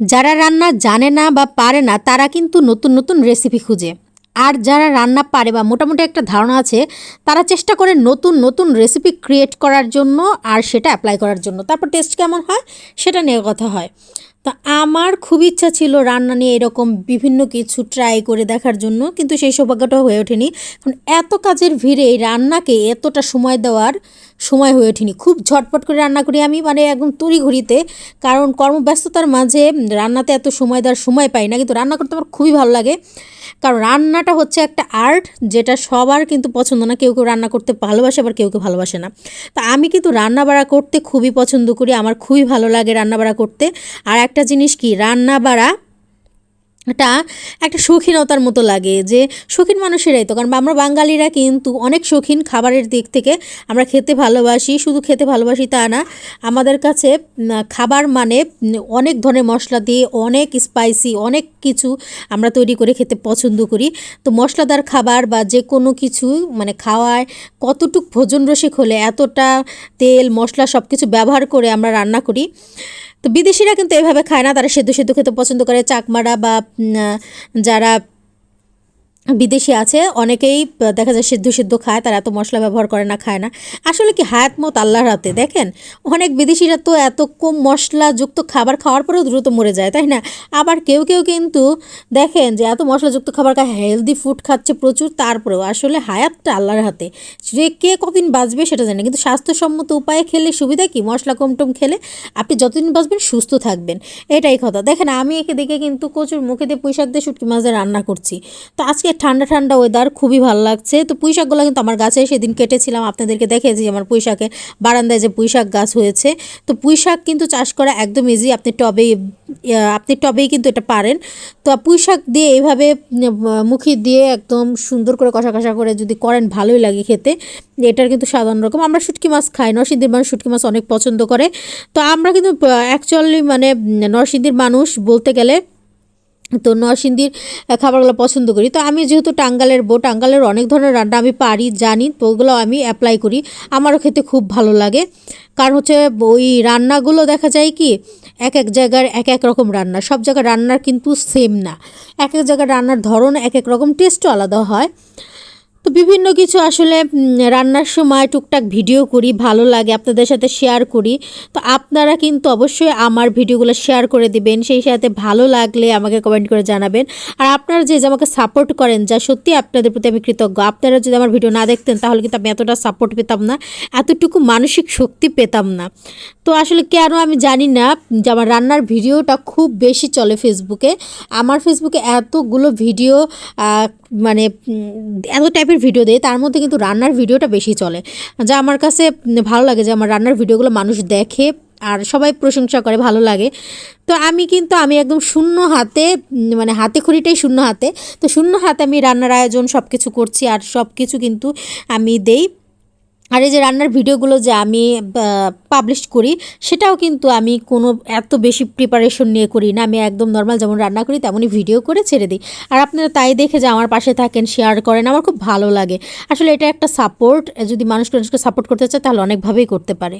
যারা রান্না জানে না বা পারে না, তারা কিন্তু নতুন নতুন রেসিপি খুঁজে। আর যারা রান্না পারে বা মোটামুটি একটা ধারণা আছে, তারা চেষ্টা করে নতুন নতুন রেসিপি ক্রিয়েট করার জন্য আর সেটা অ্যাপ্লাই করার জন্য। তারপর টেস্ট কেমন হয়, সেটা নিয়ে কথা হয়। তা আমার খুব ইচ্ছা ছিল রান্না নিয়ে এরকম বিভিন্ন কিছু ট্রাই করে দেখার জন্য, কিন্তু সেই সৌভাগ্যটা হয়ে ওঠেনি। কারণ এত কাজের ভিড়ে রান্নাকে এতটা সময় দেওয়ার সময় হয়ে ওঠেনি। খুব ঝটপট করে রান্না করি আমি মানে একদম তড়িঘড়িতে, কারণ কর্মব্যস্ততার মাঝে রান্নাতে এত সময় দেওয়ার সময় পাই না, কিন্তু রান্না করতে আমার খুবই ভালো লাগে। কারণ রান্নাটা হচ্ছে একটা আর্ট, যেটা সবার কিন্তু পছন্দ না, কেউ কেউ রান্না করতে ভালোবাসে, আবার কেউ কেউ ভালোবাসে না। তা আমি কিন্তু রান্না বাড়া করতে খুবই পছন্দ করি, আমার খুবই ভালো লাগে রান্না বাড়া করতে। আর একটা জিনিস কি রান্না বাড়া এটা একটা শৌখিনতার মতো লাগে যে শৌখিন মানুষেরাই তো। কারণ আমরা বাঙালিরা কিন্তু অনেক শৌখিন খাবারের দিক থেকে আমরা খেতে ভালোবাসি, শুধু খেতে ভালোবাসি তা না। আমাদের কাছে খাবার মানে অনেক ধরনের মশলা দিয়ে অনেক স্পাইসি অনেক কিছু আমরা তৈরি করে খেতে পছন্দ করি। তো মশলাদার খাবার বা যে কোনো কিছু মানে খাওয়ায় কতটুক ভোজন রসিক হলে এতটা তেল, মশলা সব কিছু ব্যবহার করে আমরা রান্না করি। তো বিদেশিরা কিন্তু এভাবে খায় না। তারা সেদ্ধ সেদ্ধ খেতে পছন্দ করে। চাকমারা বা যারা বিদেশি আছে, অনেকেই দেখা যায় সিদ্ধ সিদ্ধ খায়, তারা এত মশলা ব্যবহার করে না, খায় না। আসলে কি হায়াত মত আল্লাহর হাতে, দেখেন? অনেক বিদেশিরা তো এত কম মশলাযুক্ত খাবার খাওয়ার পরেও দ্রুত মরে যায়, তাই না? আবার কেউ কেউ কিন্তু দেখেন যে এত মশলাযুক্ত খাবার খায় হেলদি ফুড খাচ্ছে প্রচুর, তারপরেও আসলে হায়াতটা আল্লাহর হাতে। যে কে কদিন বাঁচবে সেটা জানি। কিন্তু স্বাস্থ্যসম্মত উপায়ে খেলে সুবিধা কি? মশলা কম টম খেলে আপনি যতদিন বাঁচবেন সুস্থ থাকবেন, এটাই কথা। দেখেন, আমি একে দেখে কিন্তু কচুর মুখে দিয়ে পুঁইশাক দিয়ে শুটকি মাছ রান্না করছি। তো আজকে ঠান্ডা ঠান্ডা ওয়েদার খুবই ভালো লাগছে। তো পুঁইশাকগুলো কিন্তু আমার গাছে সেদিন কেটেছিলাম। আপনাদেরকে দেখেছি আমার পুঁই পুঁইশাকে বারান্দায় যে পুঁইশাক গাছ হয়েছে। তো পুঁইশাক কিন্তু চাষ করা একদম ইজি আপনি টবে আপনি টবেই কিন্তু এটা পারেন। তো পুঁইশাক দিয়ে এইভাবে মুখি দিয়ে একদম সুন্দর করে কষা কষা করে যদি করেন, ভালোই লাগে খেতে। এটার কিন্তু সাধারণ রকম আমরা শুটকি মাছ খাই, নরসিংদীর মানুষ শুটকি মাছ অনেক পছন্দ করে। তো আমরা কিন্তু অ্যাকচুয়ালি মানে নরসিংদীর মানুষ বলতে গেলে তো নরসিংদীর খাবারগুলো পছন্দ করি। তো আমি যেহেতু টাঙ্গালের বউ, টাঙ্গালের অনেক ধরনের রান্না আমি পারি, জানি, তো ওগুলো আমি অ্যাপ্লাই করি। আমারও খেতে খুব ভালো লাগে। কারণ হচ্ছে ওই রান্নাগুলো দেখা যায় কি, এক এক জায়গার এক এক রকম রান্না। সব জায়গার রান্নার কিন্তু সেম না। এক এক জায়গার রান্নার ধরন এক এক রকম টেস্টও আলাদা হয়। তো বিভিন্ন কিছু আসলে রান্নার সময় টুকটাক ভিডিও করি, ভালো লাগে, আপনাদের সাথে শেয়ার করি। তো আপনারা কিন্তু অবশ্যই আমার ভিডিওগুলো শেয়ার করে দিবেন, সেই সাথে ভালো লাগলে আমাকে কমেন্ট করে জানাবেন। আর আপনারা যে আমাকে সাপোর্ট করেন, যা সত্যি আপনাদের প্রতি আমি কৃতজ্ঞ, আপনারা যদি আমার ভিডিও না দেখতেন, তাহলে কিন্তু আমি এতটা সাপোর্ট পেতাম না, এতটুকু মানসিক শক্তি পেতাম না। তো আসলে কেন আমি জানি না, যে আমার রান্নার ভিডিওটা খুব বেশি চলে ফেসবুকে আমার ফেসবুকে এতগুলো ভিডিও মানে এত টাইপের ভিডিও দেয়, তার মধ্যে কিন্তু রান্নার ভিডিওটা বেশি চলে। যা আমার কাছে ভালো লাগে যে আমার রান্নার ভিডিওগুলো মানুষ দেখে আর সবাই প্রশংসা করে, ভালো লাগে। তো আমি কিন্তু, আমি একদম শূন্য হাতে মানে হাতে খড়িটাই শূন্য হাতে। তো শূন্য হাতে আমি রান্নার আয়োজন সব কিছু করছি আর সব কিছু কিন্তু আমি দেই। আর এই যে রান্নার ভিডিওগুলো যে আমি পাবলিশ করি, সেটাও কিন্তু আমি কোনো এত বেশি প্রিপারেশন নিয়ে করি না। আমি একদম নর্মাল যেমন রান্না করি, তেমনই ভিডিও করে ছেড়ে দিই। আর আপনারা তাই দেখে যে আমার পাশে থাকেন শেয়ার করেন, আমার খুব ভালো লাগে। আসলে এটা একটা সাপোর্ট যদি মানুষ মানুষকে সাপোর্ট করতে চায়, তাহলে অনেকভাবেই করতে পারে।